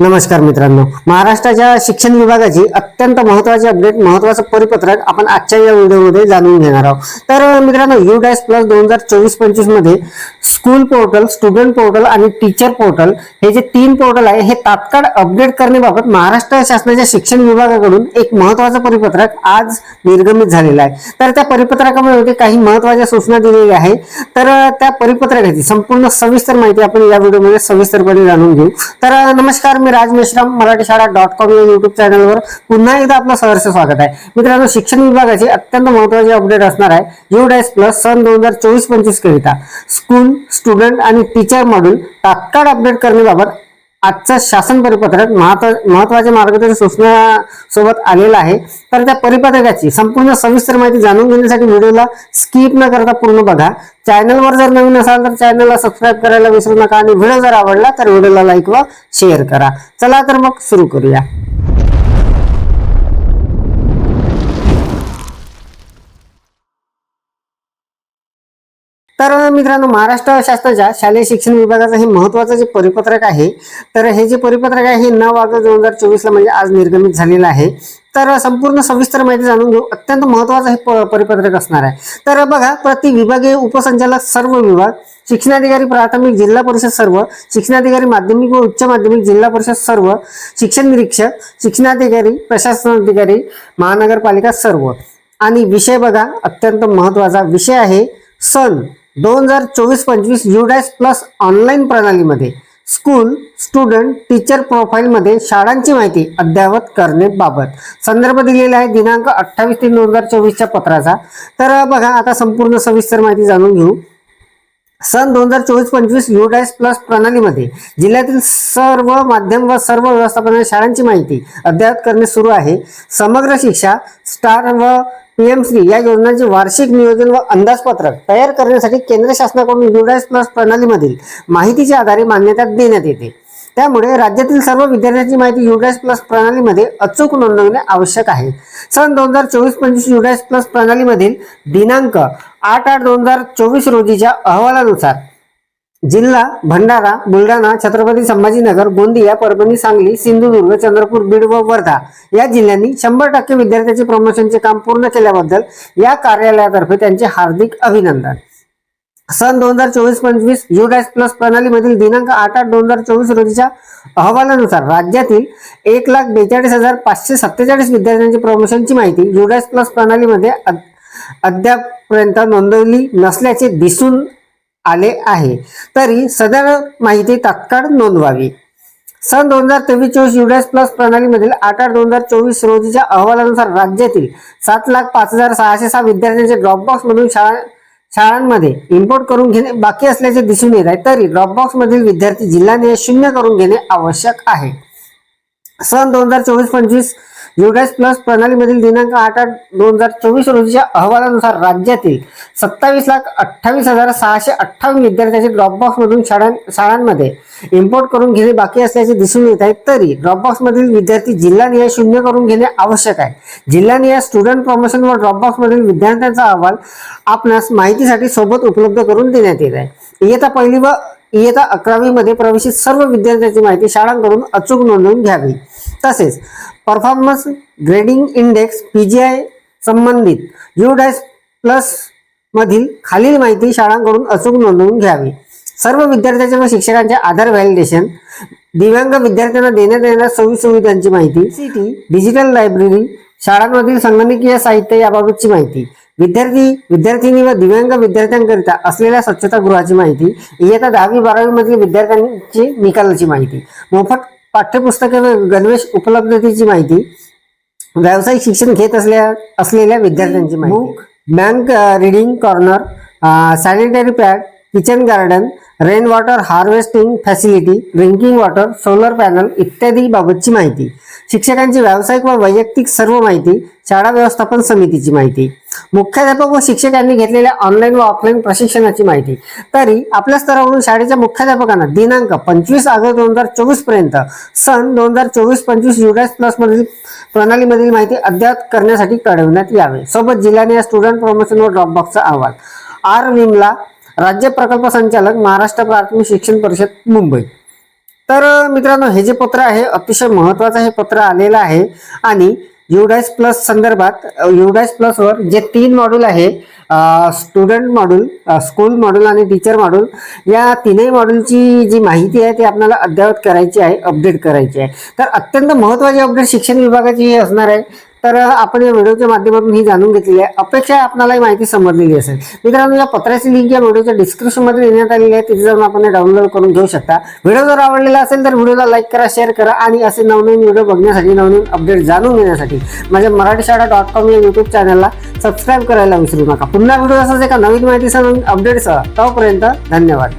नमस्कार मित्रांनो. महाराष्ट्राच्या शिक्षण विभागाची अत्यंत महत्वाची अपडेट महत्वाचं परिपत्रक आपण आजच्या या व्हिडिओमध्ये जाणून घेणार आहोत. तर मित्रांनो यू डॅश प्लस दोन हजार चोवीस पंचवीसमध्ये स्कूल पोर्टल स्टुडंट पोर्टल आणि टीचर पोर्टल हे जे तीन पोर्टल आहे हे तात्काळ अपडेट करण्याबाबत महाराष्ट्र शासनाच्या शिक्षण विभागाकडून एक महत्वाचं परिपत्रक आज निर्गमित झालेलं आहे. तर त्या परिपत्रकामध्ये काही महत्त्वाच्या सूचना दिलेल्या आहे तर त्या परिपत्रकाची संपूर्ण सविस्तर माहिती आपण या व्हिडिओमध्ये सविस्तरपणे जाणून घेऊ. तर नमस्कार मी राज मेश्राम मराठी शाळा डॉट कॉम या युट्यूब चॅनलवर पुन्हा एकदा आपलं सहर्ष स्वागत आहे. मित्रांनो शिक्षण विभागाची अत्यंत महत्वाची अपडेट असणार आहे. यू डॅश प्लस सन दोन हजार चोवीस पंचवीस करिता. स्कूल स्टुडंट आणि टीचर मॉड्यूल तात्काळ अपडेट करण्याबाबत आजचं शासन परिपत्रक महत्व- महत्त्वाच्या मार्गदर्शक सूचना सोबत आलेलं आहे. तर त्या परिपत्रकाची संपूर्ण सविस्तर माहिती जाणून घेण्यासाठी व्हिडिओला स्किप न करता पूर्ण बघा. चॅनलवर जर नवीन असाल तर चॅनलला सबस्क्राईब करायला विसरू नका आणि व्हिडिओ जर आवडला तर व्हिडिओला लाईक व शेअर करा. चला तर मग सुरू करूया. तर मित्रांनो महाराष्ट्र शासनाच्या शालेय शिक्षण विभागाचं हे महत्वाचं जे परिपत्रक आहे तर हे जे परिपत्रक आहे हे नऊ ऑगस्ट दोन हजार चोवीसला म्हणजे आज निर्गमित झालेलं आहे. तर संपूर्ण सविस्तर माहिती जाणून घेऊ. अत्यंत महत्वाचं हे प- परिपत्रक असणार आहे. तर बघा प्रति विभागीय उपसंचालक सर्व विभाग शिक्षणाधिकारी प्राथमिक जिल्हा परिषद सर्व शिक्षणाधिकारी माध्यमिक व उच्च माध्यमिक जिल्हा परिषद सर्व शिक्षण निरीक्षक शिक्षणाधिकारी प्रशासनाधिकारी महानगरपालिका सर्व. आणि विषय बघा अत्यंत महत्त्वाचा विषय आहे सण दोन हजार चोवीस पंचवीस यू प्लस ऑनलाईन प्रणालीमध्ये स्कूल स्टुडंट टीचर प्रोफाईलमध्ये शाळांची माहिती अद्ययावत करण्याबाबत संदर्भ दिलेला आहे. दिनांक अठ्ठावीस तीन दोन हजार चोवीसच्या पत्राचा. तर बघा आता संपूर्ण सविस्तर माहिती जाणून घेऊ. सन दोन हजार चोवीस पंचवीस यू प्लस प्रणालीमध्ये जिल्ह्यातील सर्व माध्यम व सर्व व्यवस्थापन शाळांची माहिती अद्ययावत करणे सुरू आहे. समग्र शिक्षा स्टार व पीएम श्री या योजनांचे वार्षिक नियोजन व अंदाजपत्रक तयार करण्यासाठी केंद्र शासनाकडून युडायस प्लस प्रणालीमधील माहितीच्या आधारे मान्यता देण्यात येते. त्यामुळे राज्यातील सर्व विद्यार्थ्यांची माहिती युडायस प्लस प्रणालीमध्ये अचूक नोंदवणे आवश्यक आहे. सन दोन हजार चोवीस पंचवीस युडायस प्लस प्रणालीमधील दिनांक आठ आठ दोन हजार चोवीस रोजीच्या अहवालानुसार जिल्हा भंडारा बुलढाणा छत्रपती संभाजीनगर गोंदिया परभणी सांगली सिंधुदुर्ग चंद्रपूर बीड व वर्धा या जिल्ह्यांनी शंभर टक्के विद्यार्थ्यांचे प्रमोशनचे काम पूर्ण केल्याबद्दल या कार्यालयातर्फे त्यांचे हार्दिक अभिनंदन. सन दोन हजार चोवीस पंचवीस यू डॅश प्लस प्रणालीमधील दिनांक आठ आठ दोन हजार चोवीस रोजीच्या अहवालानुसार राज्यातील एक लाख बेचाळीस हजार पाचशे सत्तेचाळीस विद्यार्थ्यांची प्रमोशनची माहिती यू डॅश प्लस प्रणालीमध्ये अद्यापपर्यंत नोंदवली नसल्याचे दिसून आले आहे. तरी सदर माहिती तात्काळ नोंदवावी. सन दोन हजार तेवीस चोवीस युडॅस प्लस प्रणालीमधील आठ आठ दोन हजार चोवीस रोजीच्या अहवालानुसार राज्यातील सात लाख पाच हजार सहाशे सहा विद्यार्थ्यांचे ड्रॉपबॉक्स मधून शाळा शाळांमध्ये इम्पोर्ट करून घेणे बाकी असल्याचे दिसून येत आहे. तरी ड्रॉपबॉक्स मधील विद्यार्थी जिल्हानिहाय शून्य करून घेणे आवश्यक आहे. सन दोन हजार चोवीस पंचवीस युगॅस प्लस प्रणालीमधील दिनांक आठ आठ दोन हजार चोवीस रोजीच्या अहवालानुसार राज्यातील सत्तावीस लाख अठ्ठावीस हजार सहाशे अठ्ठावन्न विद्यार्थ्यांचे ड्रॉपबॉक्समधून शाळां शाळांमध्ये इम्पोर्ट करून घेणे बाकी असल्याचे दिसून येत आहे. तरी ड्रॉपबॉक्समधील विद्यार्थी जिल्हानिहाय शून्य करून घेणे आवश्यक आहे. जिल्हानिहाय स्टुडंट प्रमोशन व ड्रॉपबॉक्समधील विद्यार्थ्यांचा अहवाल आपणास माहितीसाठी सोबत उपलब्ध करून देण्यात येत आहे. इयत्ता पहिली व इयत्ता अकरावी मध्ये प्रवेशित सर्व विद्यार्थ्यांची माहिती शाळांकडून अचूक नोंदवून घ्यावी. तसेच परफॉर्मन्स ग्रेडिंग इंडेक्स पीजीआय संबंधित यू डॅश प्लस मधील खालील माहिती शाळांकडून अचूक नोंदवून घ्यावी. सर्व विद्यार्थ्यांच्या व शिक्षकांचे आधार व्हॅलिडेशन दिव्यांग विद्यार्थ्यांना देण्यात येणाऱ्या सोयी सुविधांची माहिती सिटी डिजिटल लायब्ररी शाळांमधील संगणकीय साहित्य याबाबतची माहिती विद्यार्थी विद्यार्थिनी व दिव्यांग विद्यार्थ्यांकरिता असलेल्या स्वच्छतागृहाची माहिती इयत्ता दहावी बारावी मधील विद्यार्थ्यांची निकालाची माहिती मोफत पाठ्यपुस्तके व गणवेश उपलब्धतेची माहिती व्यावसायिक शिक्षण घेत असल्या असलेल्या विद्यार्थ्यांची माहिती. Bank reading corner sanitary pad kitchen garden rain water harvesting facility drinking water solar panel इत्यादी बाबतची माहिती. शिक्षकांची व्यावसायिक व वैयक्तिक सर्व माहिती शाळा व्यवस्थापन समितीची माहिती. मुख्याध्यापक व शिक्षकांनी घेतलेल्या ऑनलाईन व ऑफलाईन प्रशिक्षणाची माहिती. तरी आपल्या स्तरावरून शाळेच्या मुख्याध्यापकांना दिनांक पंचवीस ऑगस्ट दोन हजार चोवीसपर्यंत सन दोन हजार चोवीस पंचवीस युडॅस प्लस मधील प्रणालीमधील माहिती अद्याप करण्यासाठी कळविण्यात यावे. सोबत जिल्ह्याने स्टुडंट प्रमोशन व ड्रॉपबॉक्सचा अहवाल. आर विमला राज्य प्रकल्प संचालक महाराष्ट्र प्राथमिक शिक्षण परिषद मुंबई. तर मित्रांनो हे जे पत्र आहे अतिशय महत्वाचं हे पत्र आलेलं आहे आणि युडायस प्लस संदर्भात युडायस प्लसवर जे तीन मॉड्यूल आहे स्टुडंट मॉड्यूल स्कूल मॉड्यूल आणि टीचर मॉड्यूल या तीनही मॉड्यूलची जी माहिती आहे ती आपल्याला अद्ययावत करायची आहे अपडेट करायची आहे. तर अत्यंत महत्त्वाची अपडेट शिक्षण विभागाची असणार आहे. तर आपण या व्हिडिओच्या माध्यमातून ही जाणून घेतलेली आहे. अपेक्षा आहे आपल्याला ही माहिती समजलेली असेल. मित्रांनो या पत्राची लिंक या व्हिडिओच्या डिस्क्रिप्शनमध्ये देण्यात आलेली आहे. तिथे जाऊन आपण डाउनलोड करून घेऊ शकता. व्हिडिओ जर आवडलेला असेल तर व्हिडिओला लाईक करा शेअर करा आणि असे नवनवीन व्हिडिओ बघण्यासाठी नवनवीन अपडेट जाणून घेण्यासाठी माझ्या मराठी शाळा डॉट कॉम या युट्यूब चॅनलला सबस्क्राईब करायला विसरू नका. पुन्हा व्हिडिओ असाच एका नवीन माहितीसह नवीन अपडेटसह तोपर्यंत धन्यवाद.